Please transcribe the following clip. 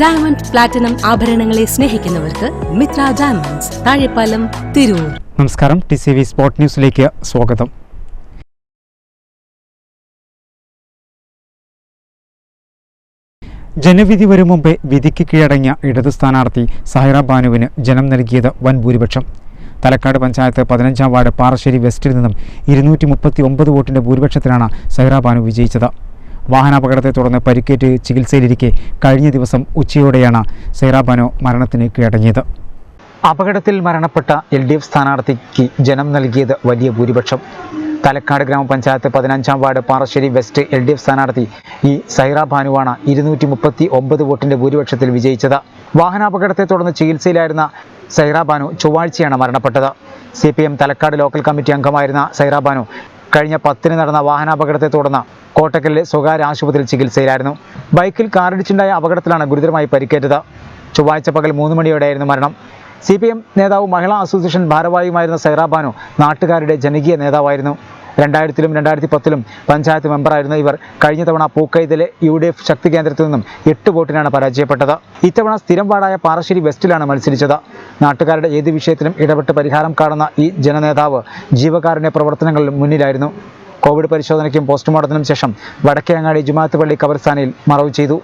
Diamond platinum ആഭരണങ്ങളെ സ്നേഹിക്കുന്നവർക്ക് Mitra diamonds Thazhepalam Tirur. നമസ്കാരം. T C V sport ന്യൂസിലേക്ക് സ്വാഗതം. ജനവിധി വരും മുമ്പേ വിധിക്ക് കീഴടങ്ങിയ ഇടത് സ്ഥാനാർത്ഥി സഹറ ബാനുവിന് ജനം നൽകിയത് വൻ ഭൂരിപക്ഷം. തലക്കാട് പഞ്ചായത്ത് പതിനഞ്ചാം വാർഡ് പാറശ്ശേരി വെസ്റ്റിൽ നിന്നും ഇരുന്നൂറ്റി മുപ്പത്തി ഒമ്പത് വോട്ടിന്റെ ഭൂരിപക്ഷത്തിലാണ് സഹറ ബാനു വിജയിച്ചത്. വാഹനാപകടത്തെ തുടർന്ന് പരിക്കേറ്റ് ചികിത്സയിലിരിക്കെ കഴിഞ്ഞ ദിവസം ഉച്ചയോടെയാണ് സൈറ ബാനു മരണത്തിന് കീഴടങ്ങിയത്. അപകടത്തിൽ മരണപ്പെട്ട എൽ ഡി എഫ് സ്ഥാനാർത്ഥിക്ക് ജനം നൽകിയത് വലിയ ഭൂരിപക്ഷം. തലക്കാട് ഗ്രാമപഞ്ചായത്ത് പതിനഞ്ചാം ward Parassery west L D F സ്ഥാനാർത്ഥി ഇ സൈറ ഭാനുവാണ് ഇരുന്നൂറ്റി മുപ്പത്തി ഒമ്പത് വോട്ടിന്റെ ഭൂരിപക്ഷത്തിൽ വിജയിച്ചത്. വാഹനാപകടത്തെ തുടർന്ന് ചികിത്സയിലായിരുന്ന സൈറ ബാനു ചൊവ്വാഴ്ചയാണ് മരണപ്പെട്ടത്. C P M Thalakkad local committee അംഗമായിരുന്ന സൈറ ബാനു കഴിഞ്ഞ പത്തിന് നടന്ന വാഹനാപകടത്തെ തുടർന്ന് കോട്ടക്കലിലെ സ്വകാര്യ ആശുപത്രിയിൽ ചികിത്സയിലായിരുന്നു. ബൈക്കിൽ കാറിടിച്ചുണ്ടായ അപകടത്തിലാണ് ഗുരുതരമായി പരിക്കേറ്റത്. ചൊവ്വാഴ്ച പകൽ മൂന്ന് മണിയോടെയായിരുന്നു മരണം. സി പി എം നേതാവും മഹിളാ അസോസിയേഷൻ ഭാരവാഹിയുമായിരുന്ന സൈറാബാനു നാട്ടുകാരുടെ ജനകീയ നേതാവായിരുന്നു. രണ്ടായിരത്തിലും രണ്ടായിരത്തി പത്തിലും പഞ്ചായത്ത് മെമ്പറായിരുന്ന ഇവർ. കഴിഞ്ഞ തവണ പൂക്കൈതിലെ യു ഡി എഫ് ശക്തി കേന്ദ്രത്തിൽ നിന്നും എട്ട് വോട്ടിനാണ് പരാജയപ്പെട്ടത്. ഇത്തവണ സ്ഥിരം വാർഡായ പാറശ്ശേരി വെസ്റ്റിലാണ് മത്സരിച്ചത്. നാട്ടുകാരുടെ ഏത് വിഷയത്തിലും ഇടപെട്ട് പരിഹാരം കാണുന്ന ഈ ജനനേതാവ് ജീവകാരുണ്യ പ്രവർത്തനങ്ങളിൽ മുന്നിലായിരുന്നു. കോവിഡ് പരിശോധനയ്ക്കും പോസ്റ്റ്മോർട്ടത്തിനും ശേഷം വടക്കേങ്ങാടി ജുമാത്ത് പള്ളി കബർസ്ഥാനിൽ മറവ് ചെയ്തു.